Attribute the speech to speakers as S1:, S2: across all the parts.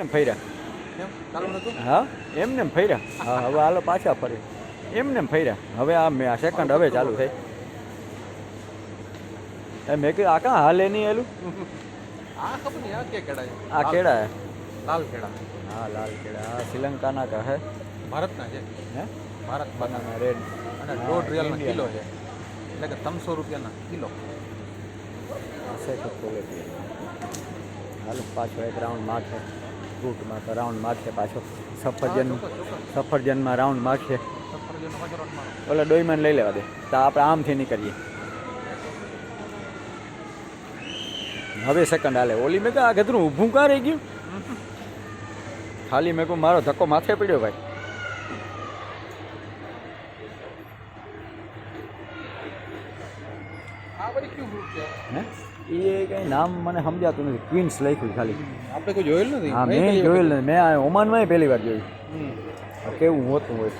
S1: એમને ફર્યા. હા એમને ફર્યા. હા હવે હાલો પાછા ફરી એમને ફર્યા. હવે આ મેં આ સેકન્ડ હવે ચાલુ થઈ. એ મેં કીધું આ કાં હાલે નહીં એલું?
S2: આ ખબર નહીં આ કે કેડા
S1: આ કેળા હે.
S2: લાલ કેડા
S1: હા લાલ કેળા. આ શ્રીલંકાના કા હે.
S2: ભારતના છે?
S1: હે?
S2: ભારત
S1: બનાના રેડ
S2: અને દોઢ રિયાલનો કિલો છે. એટલે કે ત્રણસો રૂપિયાના કિલો.
S1: હશે તો ક્વોલિટી હાલો પાછો એક રાઉન્ડ મારશે. ફ્રૂટમાં તો રાઉન્ડ મારશે પાછો. સફરજન. સફરજનમાં રાઉન્ડ મારશે. ઓલા ડોઈમાં લઈ લેવા દે. તો આપણે આમથી નીકળીએ. હવે સેકન્ડ હાલે. ઓલી મેં આ ગધરું ઊભું કાં રહી ગયું? ખાલી મેં કહું મારો ધક્કો માથે પડ્યો ભાઈ.
S2: આ બધી કયું ફ્રૂટ છે?
S1: હે? એ કંઈ નામ મને સમજાતું નથી. ક્વીન્સ લખ્યું ખાલી.
S2: આપણે કોઈ જોયેલ નથી?
S1: હા
S2: મેં
S1: જોયેલું નથી. મેં ઓમાનમાં પહેલી વાર જોયું. કેવું હોતું હોય.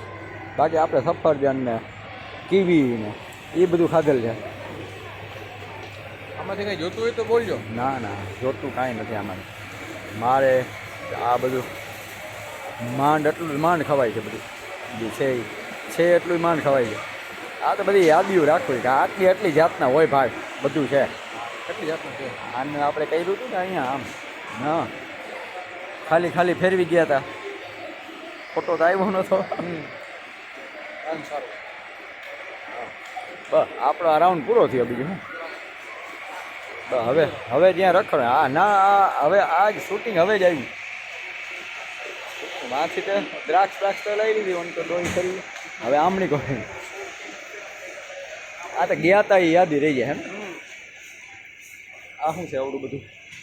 S1: બાકી આપણે સફરજન ને કીવી ને એ બધું ખાધેલ છે.
S2: આમાંથી કંઈ જોતું હોય તો બોલજો.
S1: ના ના જોતું કાંઈ નથી આમાં. મારે આ બધું માંડ એટલું માંડ ખવાય છે બધું. જે છે છે એટલું જ માંડ ખવાય છે. આ તો બધી યાદીઓ રાખવી કે આટલી આટલી જાતના હોય ભાઈ બધું છે.
S2: કેટલી જાતનું છે?
S1: આને આપણે કર્યું હતું ને અહીંયા આમ. ના ખાલી ખાલી ફેરવી ગયા હતા ફોટો તો આવ્યો
S2: નતો.
S1: બસ આપણો આ રાઉન્ડ પૂરો થયો બીજું બસ હવે હવે જ્યાં રખડે. હા ના આ હવે આ જ શૂટિંગ હવે જ આવ્યું. માંથી તો દ્રાક્ષ દ્રાક્ષ તો લઈ લીધી ઓન તો ડોઈ કરી. હવે આમણી કોઈ આ તો ગયા તા એ યાદી રહી જાય હે ને આ શું છે આવડું બધું?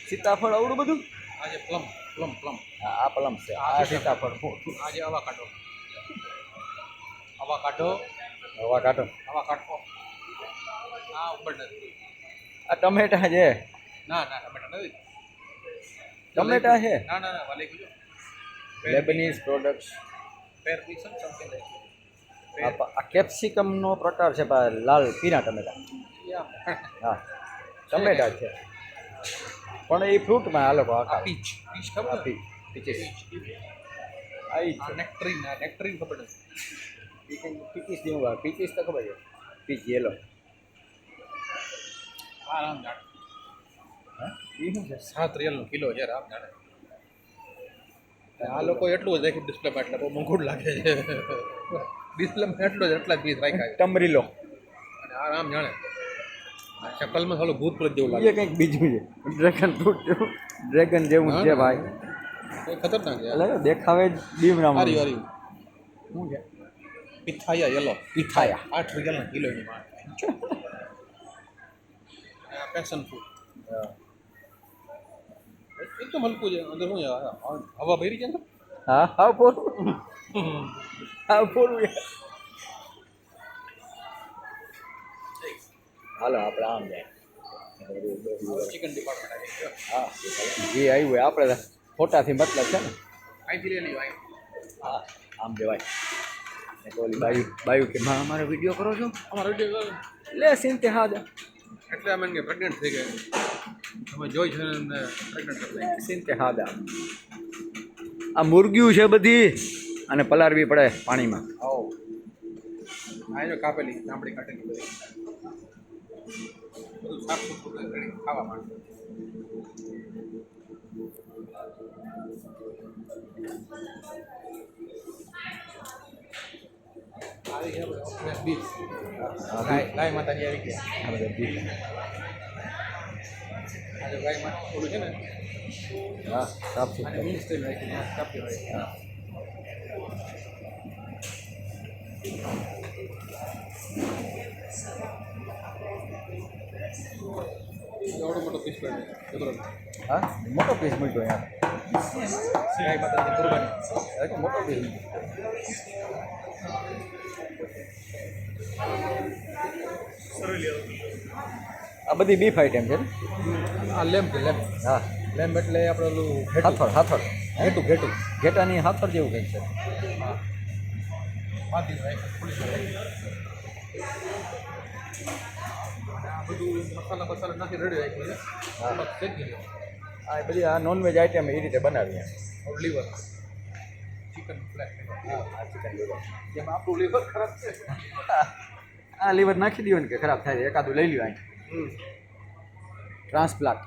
S1: સીતાફળ આવડું બધું?
S2: આજે પ્લમ પ્લમ પ્લમ
S1: આ આ પલમ છે. આ સીતાફળ
S2: આજે આવા કાઢો આવા કાઢો
S1: આવા કાઢો
S2: આવા કાઢો આ ઉપર નથી.
S1: આ ટમેટા છે.
S2: ના ના ટમેટા નથી.
S1: ટમેટા છે?
S2: ના ના ના વાલી કીધું
S1: લેબનીઝ પ્રોડક્ટ્સ
S2: પેર પીસન સમથિંગ લાઈક
S1: આ આ કેપ્સિકમનો પ્રકાર છે લાલ પીના ટમેટા. હા. ટમેટા છે. પણ એ ફ્રૂટમાં આ લોકો આખા
S2: પીચ પીચ ખબર
S1: પી- પીચીસ. આઈ
S2: નેક્ટરીન નેક્ટરીન ખબર નથી.
S1: પીચીસ જેવું આવે પીચીસ તો ખબર છે. પીચ યેલો
S2: આ રામ જાણે.
S1: હા? એ શું છે?
S2: સાત રિયલનો કિલો છે રામ જાણે. આ લોકો એટલું જ રાખ્યું ડિસ્પ્લેમાં એટલે બહુ મોંઘું લાગે છે. ડિસ્પ્લેમાં એટલું જ એટલા પીસ રાખ્યા
S1: ટમરીલો.
S2: અને આ રામ જાણે. આ શકલમાં થોડું ભૂત પ્રેત જેવું
S1: એ
S2: લાગે.
S1: કંઈક બીજું છે. ડ્રેગન ફ્રૂટ જેવું. ડ્રેગન જેવું છે ભાઈ.
S2: એ ખતરનાક છે.
S1: એટલે દેખાવે જ બીમરામ.
S2: હરી હરી.
S1: શું છે?
S2: Pitaya yellow
S1: pitaya.
S2: આઠ રિયલના કિલોની ની આ પેશન ફૂડ એકદમ હલકું છે. અંદર શું હવા ભરી છે ને
S1: હા હા પૂરું. હા પૂરું હાલો આપણે આમ જાય.
S2: ચિકન ડિપાર્ટમેન્ટ
S1: હા જે આવ્યું હોય આપણે ફોટાથી મતલબ છે ને.
S2: અહીંથી લઈ લઈ
S1: હા આમ જવાય. બોલી ઓલી બાયુ બાયુ કે માં અમારો વીડિયો કરો છો?
S2: અમારો વીડિયો
S1: લે સિંતે હા
S2: એટલે અમે કે પ્રેગ્નન્ટ થઈ ગયા. તમે જોઈ છે ને પ્રેગ્નન્ટ થઈ નાખી.
S1: સીન તે હા આ મુરગીયું છે બધી અને પલારવી પડે પાણીમાં.
S2: આવો. આ કાપેલી ચામડી કાઢેલી બધી. સાફ સુથરું ખાવા માટે ગયા માતાજી આવી ગયા ગાય માતા થોડું છે ને
S1: હા સાફ સુથરા
S2: મીન સ્ટાઈલ એવડો મોટો પીસ
S1: હા? મોટો પીસ મળ્યો
S2: કુરબાની
S1: મોટો પીસ આ બધી બીફ આઈટમ છે
S2: આ લેમ્પ લેમ્પ
S1: હા.
S2: લેમ્પ એટલે આપણે ઓલું
S1: હાથળ હાથળ.
S2: ઘેટું ઘેટું.
S1: ઘેટાની હાથળ જેવું કંઈક છે.
S2: હા. હોય પોલીસ બધું મસાલા મસાલા નાખી રેડી રાખ્યું
S1: હા.
S2: શેકી લો
S1: આ બધી આ નોનવેજ આઈટમ એ રીતે બનાવીએ.
S2: લીવર ચિકન જેમાં આપણું લીવર ખરાબ છે
S1: આ લીવર નાખી દો ને કે ખરાબ થાય એકાદું લઈ લ્યો અહીં ટ્રાન્સપ્લાન્ટ